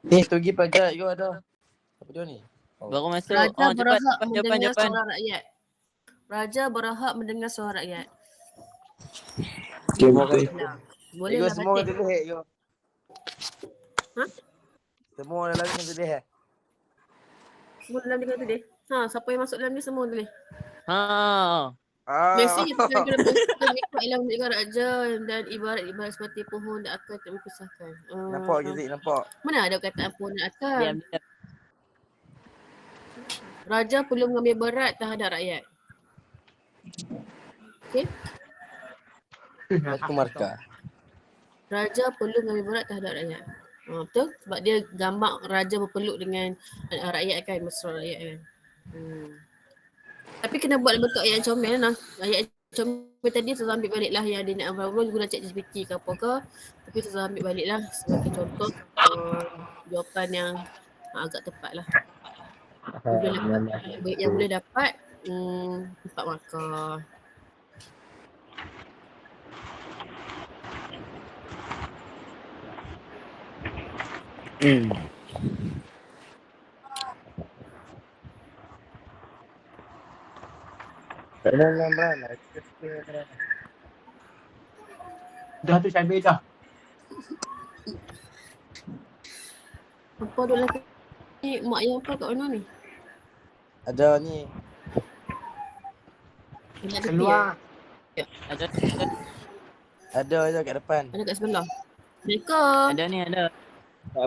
Ni pergi pajak you ada. Apa dia ni? Oh. Baru masuk. Raja Oh, cepat, berhak cepat, Japan, mendengar Japan. suara rakyat. Raja berhak mendengar suara rakyat. Semua kali. Nah, boleh lah semua kata leh you. Ha? Semua dalam ni kata leh. Semua dalam dia kata dia. Ha, siapa yang masuk dalam ni semua boleh. Ha. Ah. Biasanya kita kena ikut ilmu juga raja dan ibarat-ibarat seperti pohon dan akar tak berpisahkan. Uh, Nampak Gizik nampak. Mana ada kataan pohon dan akar? Diam. Raja perlu mengambil berat terhadap rakyat. Aku markah. Raja perlu mengambil berat terhadap rakyat. Ha, betul? Sebab dia gambar raja berpeluk dengan rakyat kan, mesra rakyat kan. Hmm. Tapi kena buat bentuk ayat yang comel lah. Ayat comel tadi Tazah ambil balik lah yang dia nak ambil guna chat GPT ke apa ke. Tapi Tazah ambil balik lah sebagai contoh uh, jawapan yang uh, agak tepat lah. Boleh dapat, yang boleh dapat hmm, empat markah. Hmm. Dah tu cabai dah. Apa duk lelaki ni? Mak yang apa kat mana ni? Ada ni. Dia nak tepi Keluar. Ada, Ada je kat depan. Ada kat sebelah. Assalamualaikum. ada ni, ada.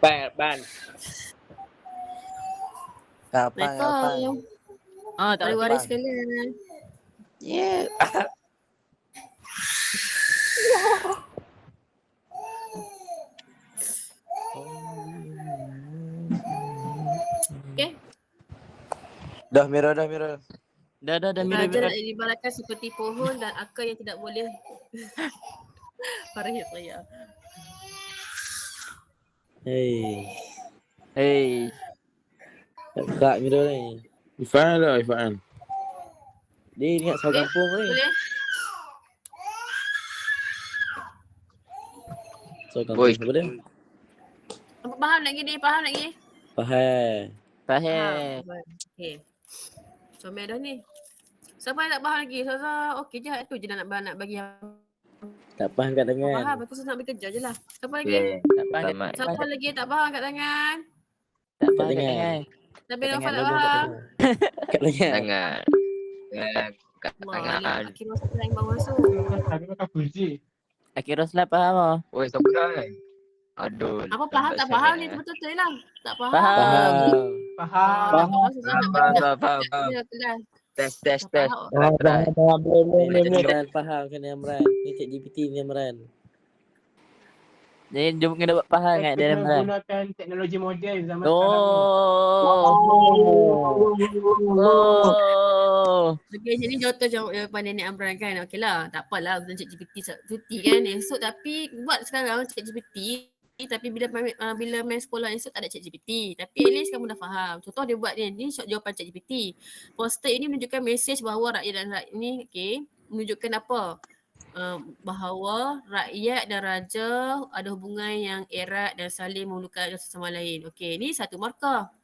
Ban, ban. Kapan kapan. Assalamualaikum. Ah, tak Ada ada. waris sekalian. Yeah. Okay. Dah Mira dah Mira. Dah, dah, dah. Mira, Raja nak diibaratkan seperti pohon dan akar yang tidak boleh. Parah saya. Hey. Hey. Kak Mira ni. Ifan lah, Ifan. Dia ingat Okay. kampung ni. Boleh? Soal kampung apa dia? Apa faham lagi ni? Faham lagi? Faham. Faham. Okay. Comel dah ni. Siapa yang tak faham lagi? Saza okey je. Itu je nak, nak bagi yang Tak faham kat faham. tangan. Aku susah nak bekerja je lah. Siapa lagi? Okay. Tak faham. Siapa lagi tak faham kat tangan? Tak faham Kat tangan. Tapi Kat Nova tangan tak faham. Kat tangan. ni akhir masa yang baru masuk. Tadi makan fuzi. Akhir Roslah faham ah. Oi, siapa dah kan? Aduh. Apa faham tak faham ni betul-betul lah. Tak faham. Faham. Faham. Faham. Faham Faham, faham, faham, faham. kelas. Test, test, Tak test. faham. Faham, faham, faham. Boleh, boleh, boleh, Boleh, boleh. Faham kena Amran. Ni cik GPT ni Amran. Jadi dia mungkin dapat faham kat Kena dalam gunakan teknologi moden zaman sekarang ni. Oh. Okay, jadi jawab jawapan Nenek Amran kan. Okey lah, tak apalah guna chat GPT cuti kan esok tapi buat sekarang GPT tapi bila uh, bila main sekolah esok tak ada chat. Tapi at least kamu dah faham. Contoh dia buat ni, ni short jawapan chat. Poster ini menunjukkan mesej bahawa rakyat dan rakyat ni okey, menunjukkan apa? Uh, bahawa rakyat dan raja ada hubungan yang erat dan saling memerlukan satu sama lain. Okey, ni satu markah.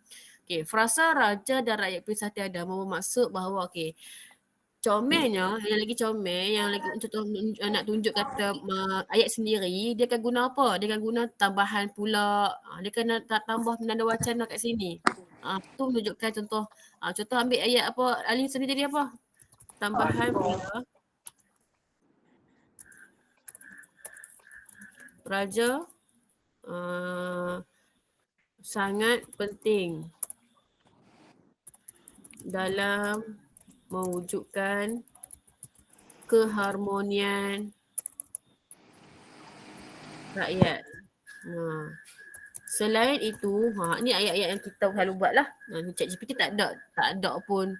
Okey, frasa raja dan rakyat perisah tiada bermaksud bahawa okey, comelnya, yang lagi comel, yang lagi contoh nak tunjuk kata uh, ayat sendiri, dia akan guna apa? Dia akan guna tambahan pula. Uh, dia akan tambah penanda wacana kat sini. Ah uh, tu menunjukkan contoh uh, contoh ambil ayat apa Ali sendiri tadi apa? Tambahan pula. Raja uh, sangat penting dalam mewujudkan keharmonian rakyat. Ha. Selain itu, ha ni ayat-ayat yang kita selalu buat lah. Ha, ni chat GPT tak ada, tak ada pun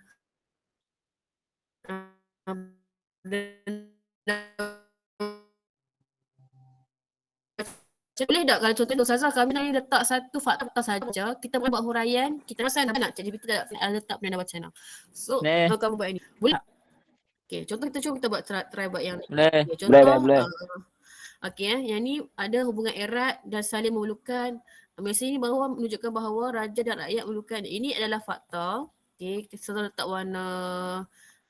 boleh tak kalau contoh Ustazah kami ni letak satu fakta saja kita boleh buat huraian kita rasa nak nak ChatGPT tak uh, letak penanda wacana so Boleh. kalau kamu buat ini boleh Okay, contoh kita cuba kita buat try, try buat yang ni. Boleh. Okay, contoh, Boleh, boleh. Uh, okay, eh, yang ni ada hubungan erat dan saling memerlukan Mesej ni bahawa menunjukkan bahawa raja dan rakyat memerlukan ini adalah fakta. Okey, kita selalu letak warna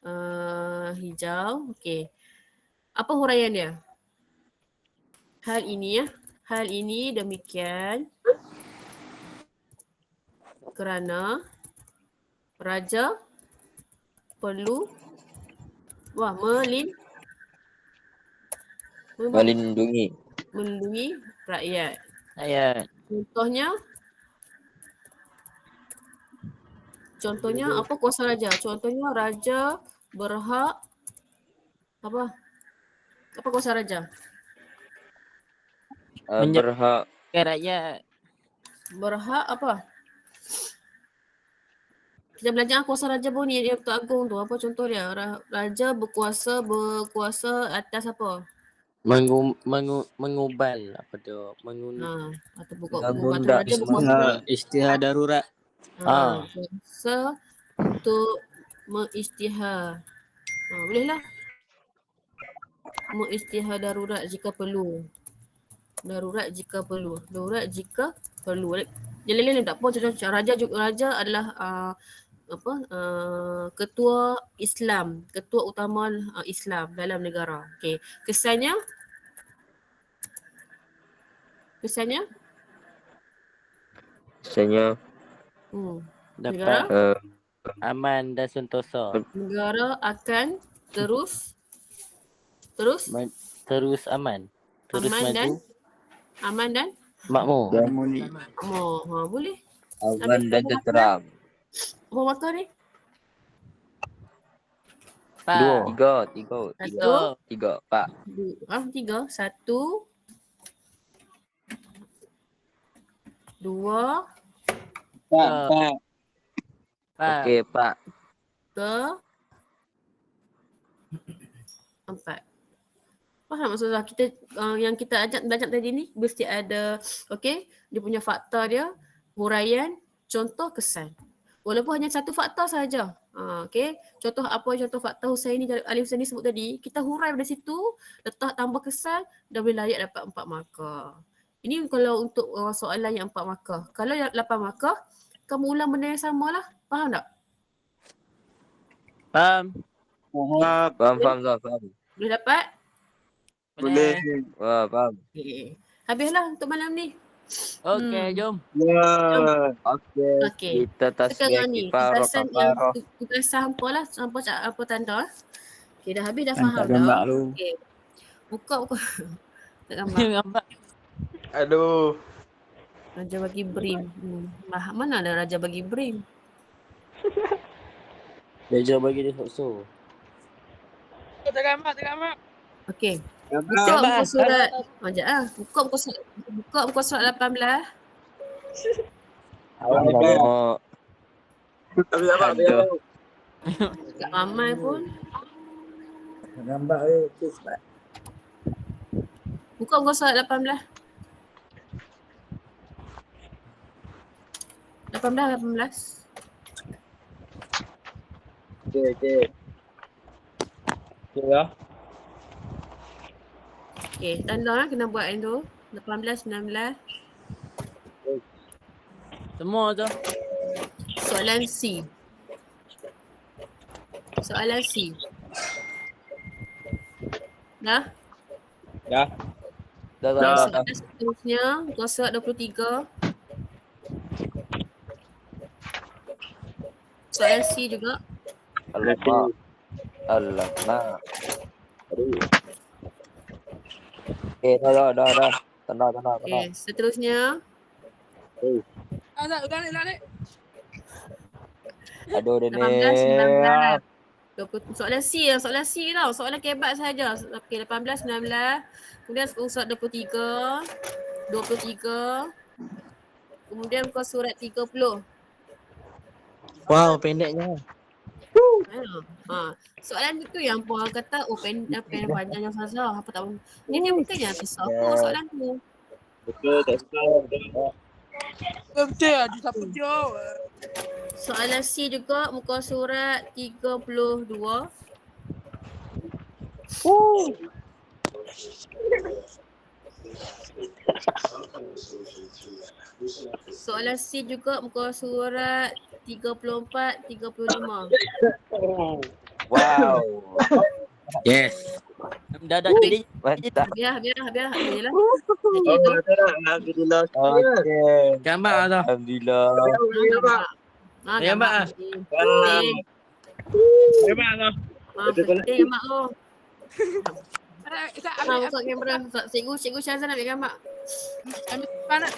uh, hijau. Okey. Apa huraian dia? Hal ini ya. Hal ini demikian kerana raja perlu wah melin Melindungi. melindungi rakyat. Ayat. Contohnya Contohnya apa kuasa raja? Contohnya raja berhak apa? Apa kuasa raja? Uh, Menye- berhak Kan rakyat. Berhak apa? Kita belajar kuasa raja pun ni yang Tok Agung tu. Apa contoh dia? Ra- Raja berkuasa berkuasa atas apa? Mengu, mengu, mengubal apa tu? Mengun, Ha, atau buka Gabung dak raja berkuasa Istihar darurat. ha, kuasa untuk mengisytihar. Ha, boleh lah. Mengisytihar darurat jika perlu. Darurat jika perlu. Darurat jika perlu. Yang lain-lain tak apa. Contoh raja juga raja adalah uh, apa uh, ketua Islam, ketua utama uh, Islam dalam negara. Okey. Kesannya Kesannya misalnya hmm, Dapat uh, aman dan sentosa. negara akan terus terus Ma- terus aman. Terus Aman maju. dan? Aman dan Makmur. Harmoni. oh, ha, boleh. aman dan tenteram. Apa makan ni? Pak. Dua. Tiga. Tiga. Tiga. Satu, Tiga. Pak. dua, ah, tiga, satu, dua, Pak, pak. Pak. Okey, Pak. ke empat. Faham maksudnya kita uh, yang kita ajak belajar tadi ni mesti ada okey dia punya fakta dia huraian contoh kesan. Walaupun hanya satu fakta saja. Ha, okey. Contoh apa contoh fakta Husaini Ali Husaini sebut tadi, kita hurai dari situ, letak tambah kesan dah boleh layak dapat empat markah. Ini kalau untuk uh, soalan yang empat markah. Kalau yang lapan markah, kamu ulang benda yang sama lah. Faham tak? Faham? Faham. Faham, faham, faham. faham. Boleh dapat? Boleh. Wah, faham. Okay. Habislah untuk malam ni. Okey, Hmm. jom. Ya. Okey. Okey. Kita tasbih Sekarang ni, kifarah tugasan yang kafarah. tu- tugasan hampa lah, hampa cak apa tanda. Okay, dah habis dah faham Tak dah. gambar tu. Okay. Buka, buka. tak gambar. Gambar. Aduh. Raja bagi brim. Hmm. Lah, mana ada raja bagi brim? Dia bagi dia so. Okay. Buka Gambar. Muka surat. Sekejap ah. Buka muka surat. Buka muka surat 18. Alamak. Aduh. Kat ramai pun. Gambar dia tu sebab. Buka muka surat 18. 18, 18. Okey, okey. Okey lah. Okay, tanda lah kena buat yang tu. 18, 19. Semua tu. Soalan C. Soalan C. Dah? Dah, dah, dah. dah. soalan seterusnya, muka surat 23. Soalan C juga. Alamak. Alamak. Aduh. Okey, dah, dah, dah, dah. Tenang, tenang, tenang. Okay, seterusnya. Aduh, dia ni. 18, 19. 20, soalan C lah, soalan C tau. Soalan kebat saja. Okey, 18, 19. Kemudian surat 23. 23. Kemudian muka surat 30. Wow, pendeknya. Ha. ha. Soalan itu yang puan kata oh pen, pen panjang yang susah apa tak tahu. Ni dia bukannya susah apa soalan tu. Betul, tak salah. Soalan C juga muka surat 32. Soalan C juga muka surat 34 35. Wow. Yes. Mendadak jadi. Biar biar biar jadilah. Alhamdulillah. Okey. Gambar dah. Alhamdulillah. Gambar. Gambar. Gambar. Gambar. Gambar. Gambar. Gambar. Gambar. Gambar. Gambar. Gambar. Gambar. Gambar Ustaz, ah, ambil. Ustaz, kamera. Ustaz, cikgu, cikgu Syazan ambil gambar. Ambil, Ustaz, nak.